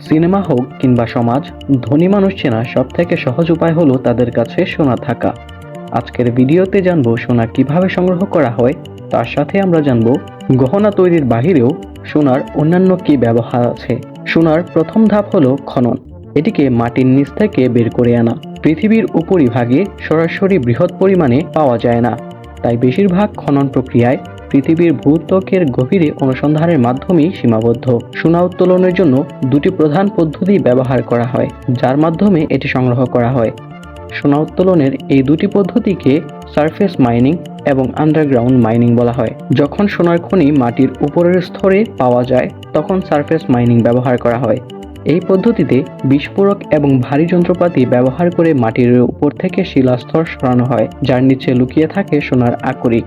Cinema হোক কিংবা সমাজ, ধনী মানুষ চেনা সব থেকে সহজ উপায় হলো তাদের কাছে সোনা থাকা। আজকের ভিডিওতে জানব সোনা কীভাবে সংগ্রহ করা হয়, তার সাথে আমরা জানব গহনা তৈরির বাহিরেও সোনার অন্যান্য কি ব্যবহার আছে। সোনার প্রথম ধাপ হলো খনন। এটিকে মাটির নিচ থেকে বের করে আনা। পৃথিবীর উপরিভাগে সরাসরি বৃহৎ পরিমাণে পাওয়া যায় না। তাই বেশিরভাগ খনন প্রক্রিয়ায় পৃথিবীর ভূত্বকের গভীরে অনুসন্ধানের মাধ্যমেই সীমাবদ্ধ। সোনা উত্তোলনের জন্য দুটি প্রধান পদ্ধতি ব্যবহার করা হয়, যার মাধ্যমে এটি সংগ্রহ করা হয়। সোনা উত্তোলনের এই দুটি পদ্ধতিকে সারফেস মাইনিং এবং আন্ডারগ্রাউন্ড মাইনিং বলা হয়। যখন সোনার খনি মাটির উপরের স্তরে পাওয়া যায়, তখন সারফেস মাইনিং ব্যবহার করা হয়। এই পদ্ধতিতে বিস্ফোরক এবং ভারী যন্ত্রপাতি ব্যবহার করে মাটির উপর থেকে শিলাস্তর সরানো হয়, যার নিচে লুকিয়ে থাকে সোনার আকরিক।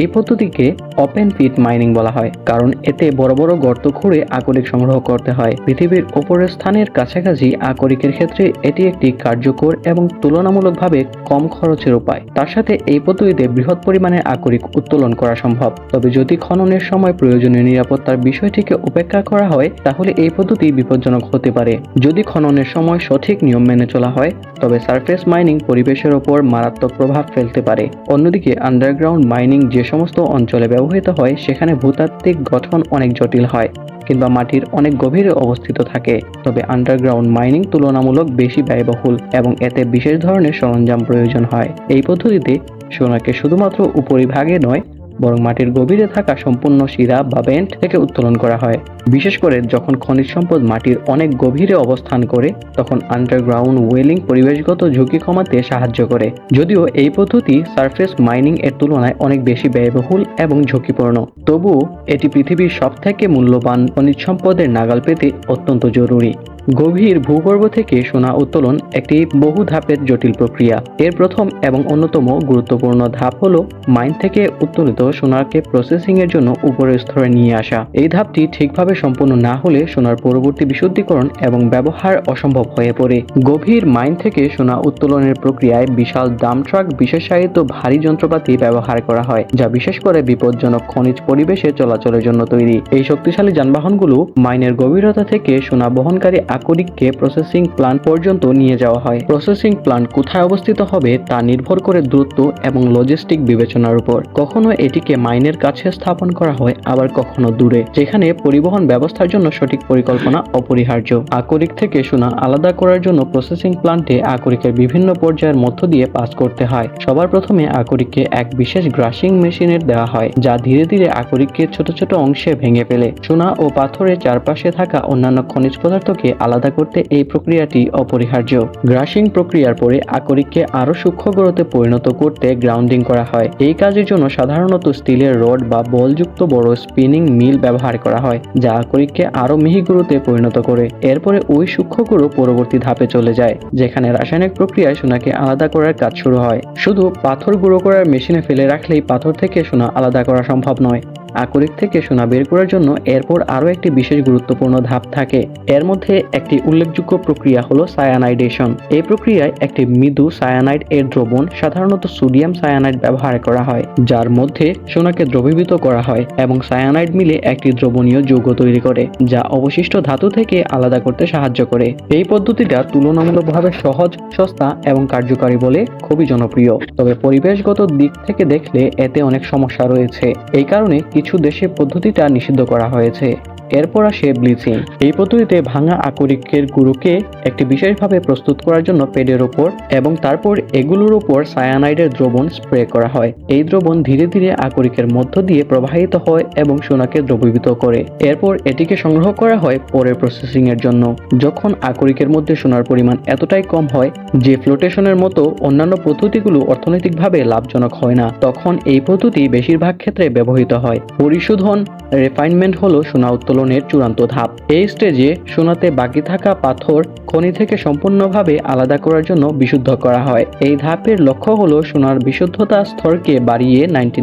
এই পদ্ধতিকে ওপেন পিট মাইনিং বলা হয়, কারণ এতে বড় বড় গর্ত খুঁড়ে আকরিক সংগ্রহ করতে হয়। পৃথিবীর ওপরের স্থানের কাছাকাছি আকরিকের ক্ষেত্রে এটি একটি কার্যকর এবং তুলনামূলকভাবে কম খরচের উপায়। তার সাথে এই পদ্ধতিতে বৃহৎ পরিমাণের আকরিক উত্তোলন করা সম্ভব। তবে যদি খননের সময় প্রয়োজনীয় নিরাপত্তার বিষয়টিকে উপেক্ষা করা হয়, তাহলে এই পদ্ধতি বিপজ্জনক হতে পারে। যদি খননের সময় সঠিক নিয়ম মেনে চলা হয়, তবে সারফেস মাইনিং পরিবেশের ওপর মারাত্মক প্রভাব ফেলতে পারে। অন্যদিকে আন্ডারগ্রাউন্ড মাইনিং যে সমস্ত অঞ্চলে ব্যবহৃত হয়, সেখানে ভূতাত্ত্বিক গঠন অনেক জটিল হয় কিংবা মাটির অনেক গভীরে অবস্থিত থাকে। তবে আন্ডারগ্রাউন্ড মাইনিং তুলনামূলক বেশি ব্যয়বহুল এবং এতে বিশেষ ধরনের সরঞ্জাম প্রয়োজন হয়। এই পদ্ধতিতে সোনাকে শুধুমাত্র উপরিভাগে নয় বরং মাটির গভীরে থাকা সম্পূর্ণ শিরা বা বেন্ট থেকে উত্তোলন করা হয়। বিশেষ করে যখন খনিজ সম্পদ মাটির অনেক গভীরে অবস্থান করে, তখন আন্ডারগ্রাউন্ড ওয়েলিং পরিবেশগত ঝুঁকি কমাতে সাহায্য করে। যদিও এই পদ্ধতি সারফেস মাইনিং এর তুলনায় অনেক বেশি ব্যয়বহুল এবং ঝুঁকিপূর্ণ। তবুও এটি পৃথিবীর সবথেকে মূল্যবান খনিজ সম্পদের নাগাল পেতে অত্যন্ত জরুরি। গভীর ভূগর্ভ থেকে সোনা উত্তোলন একটি বহু ধাপের জটিল প্রক্রিয়া। এর প্রথম এবং অন্যতম গুরুত্বপূর্ণ ধাপ হলো মাইন থেকে উত্তোলিত সোনাকে প্রসেসিং এর জন্য উপরের স্তরে নিয়ে আসা। এই ধাপটি ঠিকভাবে সম্পূর্ণ না হলে সোনার পরবর্তী বিশুদ্ধিকরণ এবং ব্যবহার অসম্ভব হয়ে পড়ে। গভীর মাইন থেকে সোনা উত্তোলনের প্রক্রিয়ায় বিশাল দাম ট্রাক বিশেষায়িত ভারী যন্ত্রপাতি ব্যবহার করা হয়, যা বিশেষ করে বিপজ্জনক খনিজ পরিবেশে চলাচলের জন্য তৈরি। এই শক্তিশালী যানবাহনগুলো মাইনের গভীরতা থেকে সোনা বহনকারী আকরিককে প্রসেসিং প্ল্যান্ট পর্যন্ত নিয়ে যাওয়া হয়। প্রসেসিং প্ল্যান্ট কোথায় অবস্থিত হবে তা নির্ভর করে দূরত্ব এবং লজিস্টিক বিবেচনার উপর। কখনো এটিকে মাইনের কাছে স্থাপন করা হয়, আবার কখনো দূরে, যেখানে পরিবহন ব্যবস্থার জন্য সঠিক পরিকল্পনা অপরিহার্য। আকরিক থেকে সোনা আলাদা করার জন্য প্রসেসিং প্ল্যান্টে আকরিকের বিভিন্ন পর্যায়ের মধ্য দিয়ে পাস করতে হয়। সবার প্রথমে আকরিককে এক বিশেষ গ্রাসিং মেশিনের দেওয়া হয়, যা ধীরে ধীরে আকরিককে ছোট ছোট অংশে ভেঙে ফেলে। সোনা ও পাথরের চারপাশে থাকা অন্যান্য খনিজ পদার্থকে আলাদা করতে এই প্রক্রিয়াটি অপরিহার্য। গ্রাসিং প্রক্রিয়ার পরে আকরিককে আরও সূক্ষ্ম গ্রহতে পরিণত করতে গ্রাউন্ডিং করা হয়। এই কাজের জন্য সাধারণত স্টিলের রড বা বলযুক্ত বড় স্পিনিং মিল ব্যবহার করা হয়, যা আকরিককে আরও মিহি গুঁড়োতে পরিণত করে। এরপরে ওই সূক্ষ্ম গুঁড়ো পরবর্তী ধাপে চলে যায়, যেখানে রাসায়নিক প্রক্রিয়ায় সোনাকে আলাদা করার কাজ শুরু হয়। শুধু পাথর গুঁড়ো করার মেশিনে ফেলে রাখলেই পাথর থেকে সোনা আলাদা করা সম্ভব নয়। আকরিক থেকে সোনা বের করার জন্য এরপর আরও একটি বিশেষ গুরুত্বপূর্ণ ধাপ থাকে। এর মধ্যে একটি উল্লেখযোগ্য প্রক্রিয়া হলো সায়ানাইডেশন এই প্রক্রিয়ায় একটি মৃদু সায়ানাইড এর দ্রবণ, সাধারণত সোডিয়াম সায়ানাইড ব্যবহার করা হয়, যার মধ্যে সোনাকে দ্রবীভূত করা হয় এবং সায়ানাইড মিলে একটি দ্রবণীয় যৌগ তৈরি করে, যা অবশিষ্ট ধাতু থেকে আলাদা করতে সাহায্য করে। এই পদ্ধতিটা তুলনামূলকভাবে সহজ, সস্তা এবং কার্যকারী বলে খুবই জনপ্রিয়। তবে পরিবেশগত দিক থেকে দেখলে এতে অনেক সমস্যা রয়েছে। এই কারণে কিছু দেশে পদ্ধতিটা নিষিদ্ধ করা হয়েছে। এরপর আসে ব্লিচিং। এই পদ্ধতিতে ভাঙা আকরিকের গুঁড়োকে একটি বিশেষভাবে প্রস্তুত করার জন্য পেডের ওপর এবং তারপর এগুলোর উপর সায়ানাইডের দ্রবণ স্প্রে করা হয়। এই দ্রবণ ধীরে ধীরে আকরিকের মধ্য দিয়ে প্রবাহিত হয় এবং সোনাকে দ্রবীভূত করে। এরপর এটিকে সংগ্রহ করা হয় পরের প্রসেসিং এর জন্য। যখন আকরিকের মধ্যে সোনার পরিমাণ এতটাই কম হয় যে ফ্লোটেশনের মতো অন্যান্য পদ্ধতিগুলো অর্থনৈতিকভাবে লাভজনক হয় না, তখন এই পদ্ধতি বেশিরভাগ ক্ষেত্রে ব্যবহৃত হয়। পরিশোধন রিফাইনমেন্ট হলো সোনা উত্তোলনের চূড়ান্ত ধাপ। এই স্টেজে সোনাতে বাকি থাকা পাথর খনি থেকে সম্পূর্ণভাবে আলাদা করার জন্য বিশুদ্ধ করা হয়। এই ধাপের লক্ষ্য হলো সোনার বিশুদ্ধতা স্তরকে বাড়িয়ে নাইনটি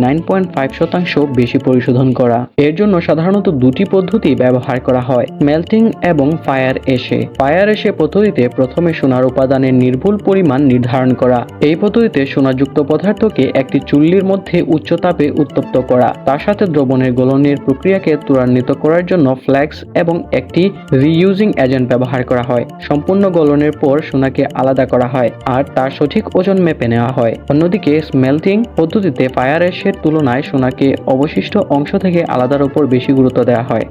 শতাংশ বেশি পরিশোধন করা। এর জন্য সাধারণত দুটি পদ্ধতি ব্যবহার করা হয় মেল্টিং এবং ফায়ার এসে। ফায়ার এসে পদ্ধতিতে প্রথমে সোনার উপাদানের নির্ভুল পরিমাণ নির্ধারণ করা। এই পদ্ধতিতে সোনাযুক্ত পদার্থকে একটি চুল্লির মধ্যে উচ্চ তাপে উত্তপ্ত করা। তার সাথে দ্রবণের গলনের প্রক্রিয়াকে ত্বরান্বিত করার জন্য ফ্ল্যাক্স এবং একটি রিইউজিং এজেন্ট ব্যবহার করা হয়। সম্পূর্ণ গলনের পর সোনাকে আলাদা করা হয় আর তার সঠিক ওজন মেপে নেওয়া হয়। অন্যদিকে স্মেল্টিং পদ্ধতিতে ফায়ার অ্যাশের তুলনায় সোনাকে অবশিষ্ট অংশ থেকে আলাদার উপর বেশি গুরুত্ব দেওয়া হয়।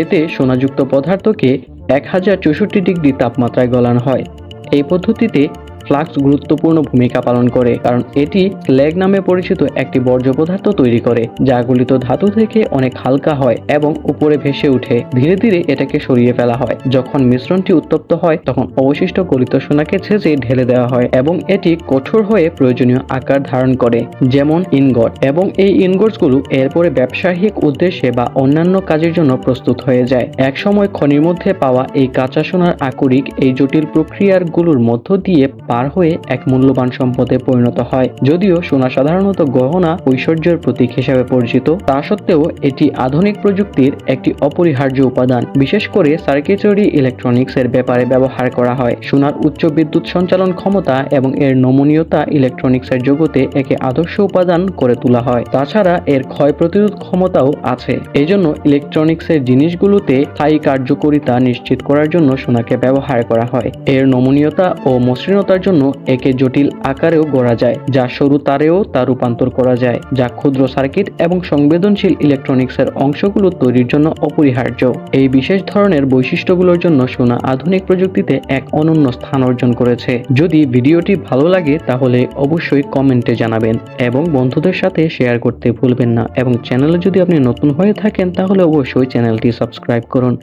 এতে সোনাযুক্ত পদার্থকে এক হাজার চৌষট্টি ডিগ্রি তাপমাত্রায় গলানো হয়। এই পদ্ধতিতে ফ্লাক্স গুরুত্বপূর্ণ ভূমিকা পালন করে, কারণ এটি স্ল্যাগ নামে পরিচিত একটি বর্জ্য পদার্থ তৈরি করে, যা গলিত ধাতু থেকে অনেক হালকা হয় এবং উপরে ভেসে উঠে। ধীরে ধীরে এটাকে সরিয়ে ফেলা হয়। যখন মিশ্রণটি উত্তপ্ত হয়, তখন অবশিষ্ট গলিত সোনাকে ছেঁচে ঢেলে দেওয়া হয় এবং এটি কঠোর হয়ে প্রয়োজনীয় আকার ধারণ করে, যেমন ইনগট। এবং এই ইনগটসগুলো এরপরে ব্যবসায়িক উদ্দেশ্যে বা অন্যান্য কাজের জন্য প্রস্তুত হয়ে যায়। একসময় খনির মধ্যে পাওয়া এই কাঁচা সোনার আকরিক এই জটিল প্রক্রিয়ারগুলোর মধ্য দিয়ে পার হয়ে এক মূল্যবান সম্পদে পরিণত হয়। যদিও সোনা সাধারণত গহনা ঐশ্বর্যের প্রতীক হিসেবে পরিচিত, তা সত্ত্বেও এটি আধুনিক প্রযুক্তির একটি অপরিহার্য উপাদান। বিশেষ করে সার্কিটরি ইলেকট্রনিক্স এর ব্যাপারে ব্যবহার করা হয়। সোনার উচ্চ বিদ্যুৎ সঞ্চালন ক্ষমতা এবং এর নমনীয়তা ইলেকট্রনিক্স এর জগতে একে আদর্শ উপাদান করে তোলা হয়। তাছাড়া এর ক্ষয় প্রতিরোধ ক্ষমতাও আছে। এই জন্য ইলেকট্রনিক্স এর জিনিসগুলোতে স্থায়ী কার্যকারিতা নিশ্চিত করার জন্য সোনাকে ব্যবহার করা হয়। এর নমনীয়তা ও মসৃণতার জন্য একে জটিল আকারেও গড়া যায়, যা সরু তারেও তা রূপান্তর করা যায়, যা ক্ষুদ্র সার্কিট এবং সংবেদনশীল ইলেকট্রনিক্স এর অংশগুলো তৈরির জন্য অপরিহার্য। এই বিশেষ ধরনের বৈশিষ্ট্যগুলোর জন্য সোনা আধুনিক প্রযুক্তিতে এক অনন্য স্থান অর্জন করেছে। যদি ভিডিওটি ভালো লাগে, তাহলে অবশ্যই কমেন্টে জানাবেন এবং বন্ধুদের সাথে শেয়ার করতে ভুলবেন না। এবং চ্যানেলে যদি আপনি নতুন হয়ে থাকেন, তাহলে অবশ্যই চ্যানেলটি সাবস্ক্রাইব করুন।